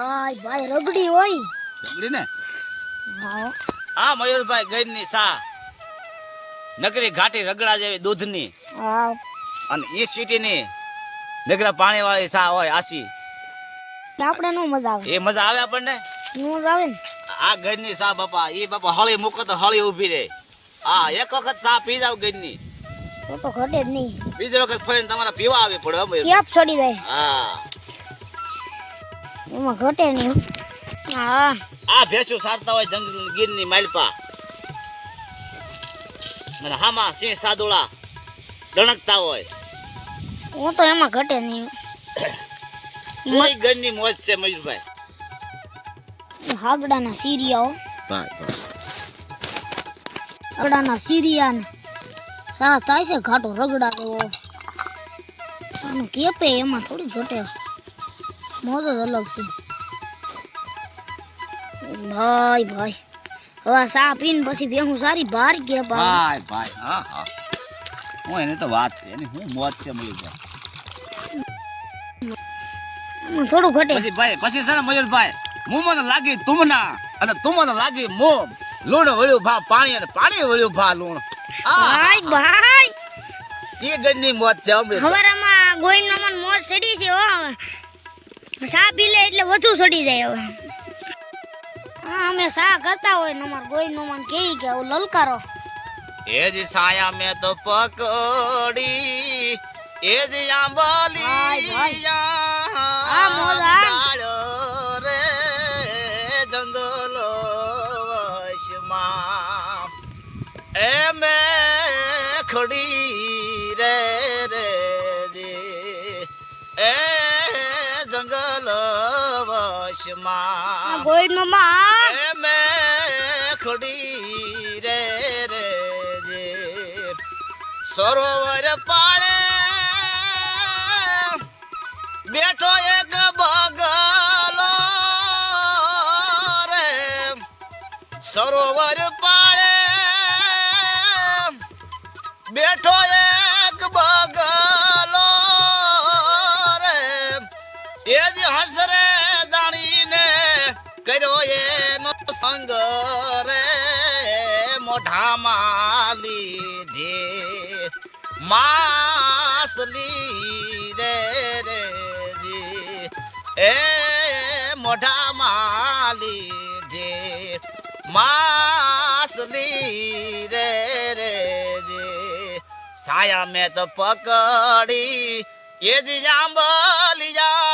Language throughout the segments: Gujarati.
ભાઈ ભાઈ રગડી હોય. રગડી ને હા. આ મયુરભાઈ ગઈની સા. નકરી ઘાટી રગડા જેવી દૂધની. હા. અને એ સિટીની નકરા પાણી વાળી સા હોય આસી આપણે નો મજા આવે. એ મજા આવે આપણને? નો મજા આવે ને. આ ગઈની સા બાપા એ બાપા હળી મૂકો તો હળી ઊભી રહે. હા એક વખત સા પી જાવ ગઈની. તો તો ઘટે જ નહીં. બીજી વખત ફરીને તમારા પીવા આવે પડે. કેપ ચડી જાય. હા. એમાં ઘટે નહીં. હા. આ ભેંસું સારતા હોય જંગલ ગીરની માલપા. મને હામાં સિંહ સાદુળા ડણકતા હોય. હું તો એમાં ઘટે નહીં. કોઈ ગણની મોજ છે મયુરભાઈ? હાગડાના સીરિયાઓ. હાગડાના સીરિયા ને સા થાય છે ઘાટો રગડા દેવો આનું કેપે એમાં થોડી ઘટે. મોજ જ અલગ છે. ભાઈ ભાઈ. હવે સા પીને પછી ભેહું સારી બહાર કે ભાઈ ભાઈ હા હા. હું એને તો વાત છે એની હું મોત છે મયુરભાઈ થોડું ઘટે. પછી ભાઈ પછી છે ને મયુરભાઈ હું મને લાગી તુમના અને તું મને લાગી મો લૂણ વળ્યું ભા પાણી અને પાણી વળ્યું ભા લૂણ. ભાઈ ભાઈ. એ ગણની મોત છે અમૃત હવારમાં ગોઈનો મન મોજ ચડી છે હો સા પી લે એટલે વધુ સડી જાય હવે. હા અમે સા કરતા હોય ને અમાર ગોઈનો મન કે કે આવું લલકારો. એ જ સાયા મેં તો પકડી એ જ. આંબલિયા આ મોરા રે જંગલો વશમાં. એ મેં ખડી વશમાં. ગોઈનો માં એ મેં ખડી રે રે જે. સરોવર પાળે બેઠો એક બગલો રે. સરોવર પાળે બેઠો એક બગલો રે. એ જ હસરે સંગ રે મોઢામાં લીધે. માસલી રે રે જી. એ મોઢામાં લીધે. માસલી રે રે જી. સાયા મેં તો પકડી, એ જ જાંબલિયાની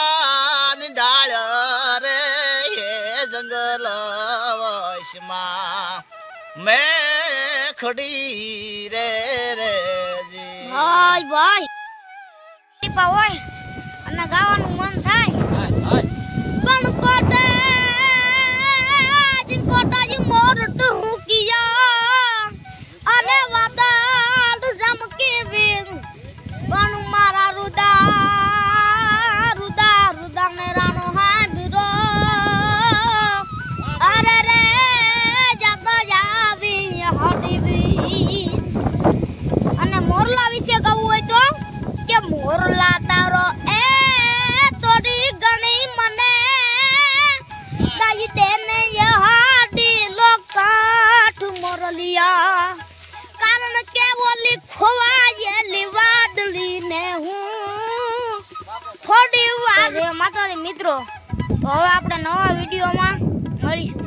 વશમાં મેખડી રે રે જી. ભાઈ ભાઈ. ટીપા હોય અને ગાવાનું મન થાય પણ કોટાજી કોટાજી મોર ટૂંકિયા અને વાદળ ઝમકી વીર પણ મારા રુદા રુદા રુદા ને રાણો હાબીરો અરે રે જાતો જાવી હટીવી અને મોરલા વિશે કહું હોય તો કે મોરલા તારો એ થોડી ઘણી મને દઈ દેને ય હાડી લોકાઠ મોરલિયા કારણ કે ઓલી ખોવાયેલી વાદળી ને હું થોડી એવું હે માતાજી મિત્રો, તો હવે આપણે નવા વિડીયોમાં મળીશું.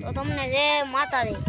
તો તમને જય માતાજી.